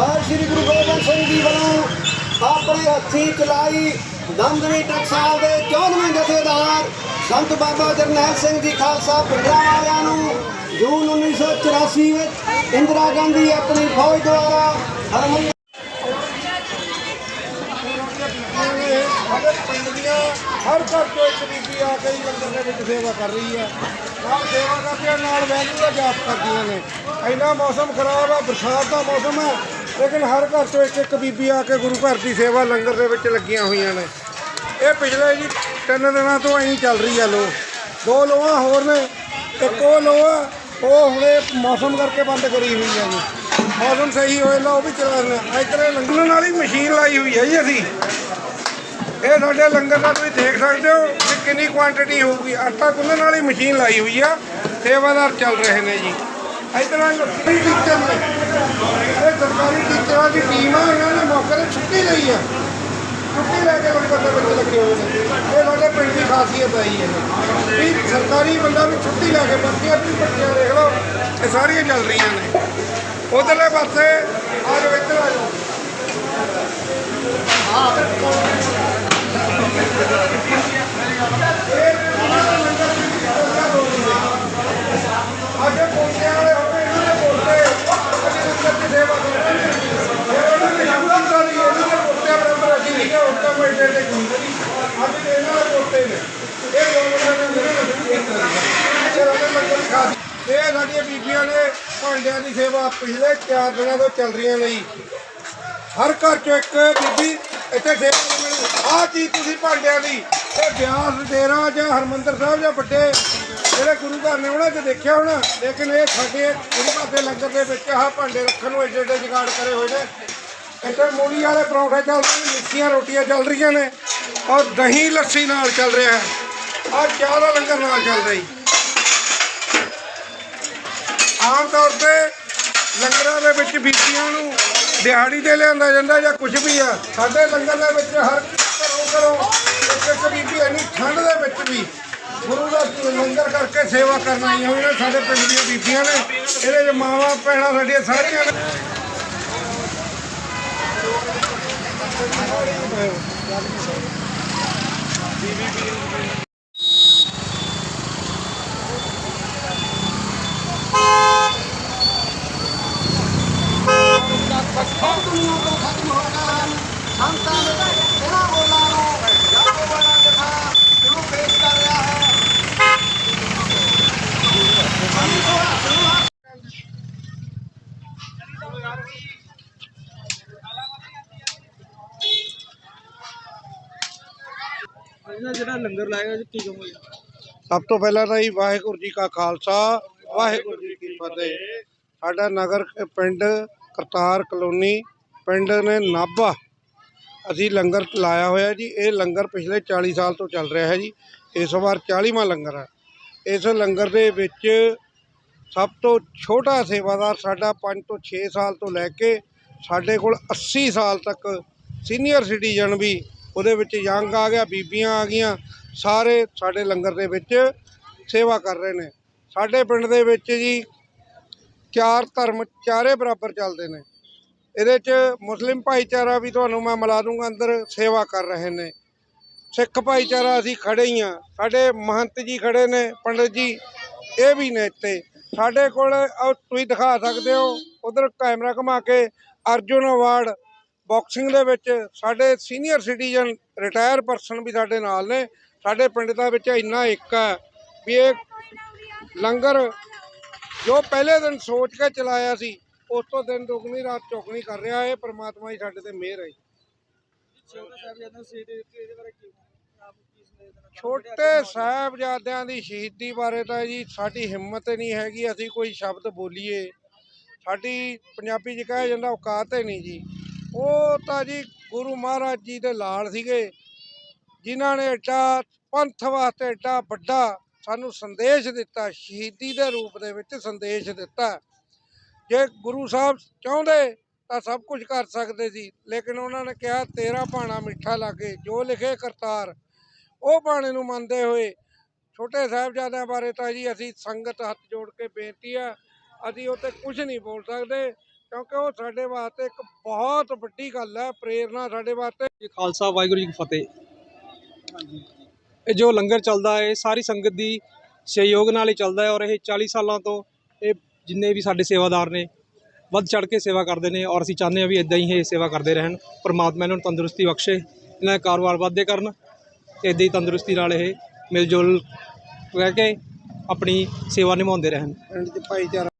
ਸ਼੍ਰੀ ਗੁਰੂ ਗੋਬਿੰਦ ਸਿੰਘ ਜੀ ਵੱਲੋਂ ਆਪਣੇ ਹੱਥੀਂ ਚਲਾਈ ਦਮਦਮੀ ਟਕਸਾਲ ਦੇ 14ਵੇਂ ਜਥੇਦਾਰ ਸੰਤ ਬਾਬਾ ਜਰਨੈਲ ਸਿੰਘ ਜੀ ਖਾਲਸਾ ਪਿੰਡਾਂ ਵਾਲਿਆਂ ਨੂੰ ਜੂਨ 1984 ਵਿੱਚ ਇੰਦਰਾ ਗਾਂਧੀ ਆਪਣੀ ਫੌਜ ਦੁਆਰਾ ਹਰਮੰਦਰ ਪਿੰਡ ਦੀਆਂ ਹਰ ਘਰ ਤੋਂ ਇੱਕ ਬੀਬੀ ਆ ਕੇ ਲੰਗਰ ਦੇ ਵਿੱਚ ਸੇਵਾ ਕਰ ਰਹੀ ਹੈ। ਨਾਲ ਸੇਵਾ ਕਰਦੀਆਂ ਨਾਲ ਵੈਲਿਊ ਦਾ ਜਾਪ ਕਰਦੀਆਂ ਨੇ। ਇੰਨਾ ਮੌਸਮ ਖਰਾਬ ਆ, ਬਰਸਾਤ ਦਾ ਮੌਸਮ ਹੈ ਲੇਕਿਨ ਹਰ ਘਰ ਤੋਂ ਇੱਕ ਇੱਕ ਬੀਬੀ ਆ ਕੇ ਗੁਰੂ ਘਰ ਦੀ ਸੇਵਾ ਲੰਗਰ ਦੇ ਵਿੱਚ ਲੱਗੀਆਂ ਹੋਈਆਂ ਨੇ। ਇਹ ਪਿਛਲੇ ਜੀ ਤਿੰਨ ਦਿਨਾਂ ਤੋਂ ਐਂ ਚੱਲ ਰਹੀ ਆ ਲੋ। ਦੋ ਲੋਹਾਂ ਹੋਰ ਨੇ, ਇੱਕ ਉਹ ਲੋਹਾ ਉਹ ਹੁਣੇ ਮੌਸਮ ਕਰਕੇ ਬੰਦ ਕਰੀ ਹੋਈ ਹੈ ਜੀ। ਮੌਸਮ ਸਹੀ ਹੋਏ ਨਾ, ਉਹ ਵੀ ਚਲਾ ਰਹੇ ਇੱਧਰ ਲੰਗਰ ਵਾਲੀ ਮਸ਼ੀਨ ਲਾਈ ਹੋਈ ਹੈ ਜੀ ਅਸੀਂ। ਇਹ ਸਾਡੇ ਲੰਗਰ ਦਾ ਤੁਸੀਂ ਦੇਖ ਸਕਦੇ ਹੋ ਕਿ ਕਿੰਨੀ ਕੁਆਂਟੀਟੀ ਹੋਊਗੀ। ਆਟਾ ਗੁੰਨਣ ਵਾਲੀ ਮਸ਼ੀਨ ਲਾਈ ਹੋਈ ਆ, ਸੇਵਾਦਾਰ ਚੱਲ ਰਹੇ ਨੇ ਜੀ। ਇਧਰ ਆ ਲੱਖੀ ਟੀਚਰ ਨੇ ਇਹ ਸਰਕਾਰੀ ਟੀਚਰਾਂ ਦੀ ਟੀਮ ਆ ਇਹਨਾਂ ਨੇ ਮੌਕੇ ਤੇ ਛੁੱਟੀ ਲਈ ਆ ਛੁੱਟੀ ਲੈ ਕੇ ਲੰਗਰ ਦੇ ਵਿੱਚ ਲੱਗੇ ਹੋਏ ਨੇ ਇਹ ਸਾਡੇ ਪਿੰਡ ਦੀ ਖਾਸੀਅਤ ਆਈ ਹੈ ਵੀ ਸਰਕਾਰੀ ਬੰਦਾ ਵੀ ਛੁੱਟੀ ਲੈ ਕੇ ਬਾਕੀ ਆਪਣੀ ਬੱਚਿਆਂ ਦੇਖ ਲਓ ਇਹ ਸਾਰੀਆਂ ਚੱਲ ਰਹੀਆਂ ਨੇ ਉਧਰਲੇ ਪਾਸੇ ਆ ਜਾਓ ਇੱਧਰ ਆ ਜਾਓ ਅੱਗੇ ਕਿ ਉੱਤੇ ਬੈਠੇ ਤੇ ਅੱਜ ਤੇ ਇਹਨਾਂ ਦੇ ਪੋਤੇ ਨੇ ਇਹ ਦੋ ਨੇ ਮੇਰੇ ਨਾਲ ਸ਼ੁਰੂ ਕੀਤਾ ਇਹ ਸਾਡੇ ਲੰਗਰ ਖਾਸ ਇਹ ਸਾਡੀਆਂ ਬੀਬੀਆਂ ਨੇ ਭਾਂਡਿਆਂ ਦੀ ਸੇਵਾ ਪਿਛਲੇ 4 ਦਿਨਾਂ ਤੋਂ ਚੱਲ ਰਹੀਆਂ ਨੇ ਹਰ ਘਰ ਚੋਂ ਇੱਕ ਬੀਬੀ ਇੱਥੇ ਸੇਵਾ ਮਿਲੂ ਆਹ ਚੀਜ਼ ਤੁਸੀਂ ਭਾਂਡਿਆਂ ਦੀ ਇਹ ਬਿਆਸ ਡੇਰਾ ਜਾਂ ਹਰਮੰਦਰ ਸਾਹਿਬ ਜਾਂ ਵੱਡੇ ਜਿਹੜੇ ਗੁਰੂ ਘਰ ਨੇ ਉਹਨਾਂ 'ਚ ਦੇਖਿਆ ਹੋਣਾ ਲੇਕਿਨ ਇਹ ਸਾਡੇ ਗੁਰੂ ਘਰ ਦੇ ਲੰਗਰ ਦੇ ਵਿੱਚ ਆਹ ਭਾਂਡੇ ਰੱਖਣ ਨੂੰ ਏਡੇ ਏਡੇ ਜਗਾੜ ਕਰੇ ਹੋਏ ਨੇ ਇੱਥੇ ਮੂਲੀ ਵਾਲੇ ਪਰੌਂਠੇ ਚੱਲ ਰਹੇ ਨੇ ਮਿੱਠੀਆਂ ਰੋਟੀਆਂ ਚੱਲ ਰਹੀਆਂ ਨੇ ਔਰ ਦਹੀਂ ਲੱਸੀ ਨਾਲ ਚੱਲ ਰਿਹਾ ਹੈ। ਆਹ ਚਾਹ ਦਾ ਲੰਗਰ ਨਾਲ ਚੱਲ ਰਹੀ। ਆਮ ਤੌਰ ਤੇ ਲੰਗਰਾਂ ਦੇ ਵਿੱਚ ਬੀਬੀਆਂ ਨੂੰ ਦਿਹਾੜੀ ਤੇ ਲਿਆਂਦਾ ਜਾਂਦਾ ਜਾਂ ਕੁਝ ਵੀ ਆ। ਸਾਡੇ ਲੰਗਰ ਦੇ ਵਿੱਚ ਹਰ ਘਰੋਂ ਘਰੋਂ ਇੱਕ ਬੀਬੀ ਇੰਨੀ ਠੰਡ ਦੇ ਵਿੱਚ ਵੀ ਗੁਰੂ ਦਾ ਲੰਗਰ ਕਰਕੇ ਸੇਵਾ ਕਰਨ ਆਈਆਂ ਹੋਈਆਂ ਸਾਡੇ ਪਿੰਡ ਦੀਆਂ ਬੀਬੀਆਂ ਨੇ। ਇਹਦੇ ਚ ਮਾਵਾਂ, ਭੈਣਾਂ ਸਾਡੀਆਂ ਸਾਰੀਆਂ ਨੇ। ਸਭ ਦੁਨੀਆ ਤੋਂ ਖਤਮ ਹੋ ਗਏ ਹਨ ਸੰਤਾਂ ਨੇ ਇਹਨਾਂ ਬੋਲਾਂ ਨੂੰ ਜਾਗੋ ਵਾਲਾ ਜਥਾ ਕਿਉਂ ਪੇਸ਼ ਕਰ ਰਿਹਾ ਹੈ ਇਹਨਾਂ ਜਿਹੜਾ ਲੰਗਰ ਲਾਇਆ ਉਹ ਕੀ ਕਹੋਗੇ ਸਭ ਤੋਂ ਪਹਿਲਾਂ ਤਾਂ ਜੀ ਵਾਹਿਗੁਰੂ ਜੀ ਕਾ ਖਾਲਸਾ, ਵਾਹਿਗੁਰੂ ਜੀ ਕੀ ਫਤਿਹ। ਸਾਡਾ ਨਗਰ ਪਿੰਡ ਕਰਤਾਰ ਕਲੋਨੀ, ਪਿੰਡ ਨੇ ਨਾਭਾ ਅਸੀਂ ਲੰਗਰ ਲਾਇਆ ਹੋਇਆ ਜੀ। ਇਹ ਲੰਗਰ ਪਿਛਲੇ 40 ਸਾਲ ਤੋਂ ਚੱਲ ਰਿਹਾ ਹੈ ਜੀ। ਇਸ ਵਾਰ 40ਵਾਂ ਲੰਗਰ ਹੈ। ਇਸ ਲੰਗਰ ਦੇ ਵਿੱਚ ਸਭ ਤੋਂ ਛੋਟਾ ਸੇਵਾਦਾਰ ਸਾਡਾ 5 ਤੋਂ 6 ਸਾਲ ਤੋਂ ਲੈ ਕੇ ਸਾਡੇ ਕੋਲ 80 ਸਾਲ ਤੱਕ ਸੀਨੀਅਰ ਸਿਟੀਜ਼ਨ ਵੀ ਉਹਦੇ ਵਿੱਚ ਯੰਗ ਆ ਗਿਆ, ਬੀਬੀਆਂ ਆ ਗਈਆਂ, ਸਾਰੇ ਸਾਡੇ ਲੰਗਰ ਦੇ ਵਿੱਚ ਸੇਵਾ ਕਰ ਰਹੇ ਨੇ। ਸਾਡੇ ਪਿੰਡ ਦੇ ਵਿੱਚ ਜੀ ਚਾਰ ਧਰਮ ਚਾਰੇ ਬਰਾਬਰ ਚੱਲਦੇ ਨੇ। ਇਹਦੇ 'ਚ ਮੁਸਲਿਮ ਭਾਈਚਾਰਾ ਵੀ ਤੁਹਾਨੂੰ ਮੈਂ ਮਿਲਾ ਦੂੰਗਾ, ਅੰਦਰ ਸੇਵਾ ਕਰ ਰਹੇ ਨੇ। ਸਿੱਖ ਭਾਈਚਾਰਾ ਅਸੀਂ ਖੜੇ ਹੀ ਆ ਸਾਡੇ ਮਹੰਤ ਜੀ ਖੜੇ ਨੇ, ਪੰਡਤ ਜੀ, ਇਹ ਵੀ ਨੇ ਇੱਥੇ। ਸਾਡੇ ਕੋਲ ਤੁਸੀਂ ਦਿਖਾ ਸਕਦੇ ਹੋ, ਉਧਰ ਕੈਮਰਾ ਘੁਮਾ ਕੇ ਅਰਜੁਨ ਅਵਾਰਡ ਬਾਕਸਿੰਗ ਦੇ ਵਿੱਚ ਸਾਡੇ ਸੀਨੀਅਰ ਸਿਟੀਜ਼ਨ ਰਿਟਾਇਰ ਪਰਸਨ ਵੀ ਸਾਡੇ ਨਾਲ ਨੇ। ਸਾਡੇ ਪਿੰਡ ਦਾ ਵਿੱਚ ਇੰਨਾ ਇੱਕ ਹੈ ਵੀ ਇਹ ਲੰਗਰ ਜੋ ਪਹਿਲੇ ਦਿਨ ਸੋਚ ਕੇ ਚਲਾਇਆ ਸੀ, ਉਸ ਤੋਂ ਦਿਨ ਦੁਗਣੀ, ਰਾਤ ਚੌਗਣੀ ਕਰ ਰਿਹਾ। ਇਹ ਪ੍ਰਮਾਤਮਾ ਹੀ ਸਾਡੇ ਤੇ ਮਿਹਰ ਹੈ ਜੀ। ਛੋਟੇ ਸਾਹਿਬਜ਼ਾਦਿਆਂ ਦੀ ਸ਼ਹੀਦੀ ਬਾਰੇ ਤਾਂ ਜੀ ਸਾਡੀ ਹਿੰਮਤ ਨਹੀਂ ਹੈਗੀ, ਅਸੀਂ ਕੋਈ ਸ਼ਬਦ ਬੋਲੀਏ। ਸਾਡੀ ਪੰਜਾਬੀ 'ਚ ਕਿਹਾ ਜਾਂਦਾ ਔਕਾਤ ਹੀ ਨਹੀਂ ਜੀ। ਉਹ ਤਾਂ ਜੀ ਗੁਰੂ ਮਹਾਰਾਜ ਜੀ ਦੇ ਲਾਲ ਸੀਗੇ, ਜਿਨ੍ਹਾਂ ਨੇ ਏਡਾ ਪੰਥ ਵਾਸਤੇ ਏਡਾ ਵੱਡਾ ਸਾਨੂੰ ਸੰਦੇਸ਼ ਦਿੱਤਾ, ਸ਼ਹੀਦੀ ਦੇ ਰੂਪ ਦੇ ਵਿੱਚ ਸੰਦੇਸ਼ ਦਿੱਤਾ। ਜੇ ਗੁਰੂ ਸਾਹਿਬ ਚਾਹੁੰਦੇ ਤਾਂ ਸਭ ਕੁਝ ਕਰ ਸਕਦੇ ਸੀ, ਲੇਕਿਨ ਉਹਨਾਂ ਨੇ ਕਿਹਾ, ਤੇਰਾ ਭਾਣਾ ਮਿੱਠਾ ਲਾਗੇ, ਜੋ ਲਿਖੇ ਕਰਤਾਰ, ਉਹ ਬਾਣੇ ਨੂੰ ਮੰਨਦੇ ਹੋਏ, ਛੋਟੇ ਸਾਹਿਬਜ਼ਾਦਿਆਂ ਬਾਰੇ ਤਾਂ ਜੀ ਅਸੀਂ ਸੰਗਤ ਹੱਥ ਜੋੜ ਕੇ ਬੇਨਤੀ ਆ, ਅਸੀਂ ਉਹ ਤੇ ਕੁਝ ਨਹੀਂ ਬੋਲ ਸਕਦੇ। ਕਿਉਂਕਿ ਉਹ ਸਾਡੇ ਵਾਸਤੇ ਇੱਕ ਬਹੁਤ ਵੱਡੀ ਗੱਲ ਹੈ ਪ੍ਰੇਰਨਾ ਸਾਡੇ ਵਾਸਤੇ। ਜੀ ਖਾਲਸਾ ਵਾਹਿਗੁਰੂ ਜੀ ਕੀ ਫਤਿਹ। ਇਹ ਜੋ ਲੰਗਰ ਚੱਲਦਾ ਹੈ ਇਹ ਸਾਰੀ ਸੰਗਤ ਦੀ ਸਹਿਯੋਗ ਨਾਲ ਹੀ ਚੱਲਦਾ ਹੈ ਔਰ ਇਹ 40 ਸਾਲਾਂ ਤੋਂ ਇਹ ਜਿੰਨੇ ਵੀ ਸਾਡੇ ਸੇਵਾਦਾਰ ਨੇ ਵੱਧ ਚੜ ਕੇ ਸੇਵਾ ਕਰਦੇ ਨੇ ਔਰ ਅਸੀਂ ਚਾਹੁੰਦੇ ਹਾਂ ਵੀ ਇਦਾਂ ਹੀ ਇਹ ਸੇਵਾ ਕਰਦੇ ਰਹਿਣ। ਪਰਮਾਤਮਾ ਇਹਨਾਂ ਨੂੰ ਤੰਦਰੁਸਤੀ ਬਖਸ਼ੇ ਇਹਨਾਂ ਦਾ ਕਾਰੋਬਾਰ ਵਾਧੇ ਕਰਨ ਤੇ ਇਦਾਂ ਹੀ ਤੰਦਰੁਸਤੀ ਨਾਲ ਇਹ ਮਿਲ ਜੁਲ ਰਹਿ ਕੇ ਆਪਣੀ ਸੇਵਾ ਨਿਭਾਉਂਦੇ ਰਹਿਣ। ਭਾਈਚਾਰਾ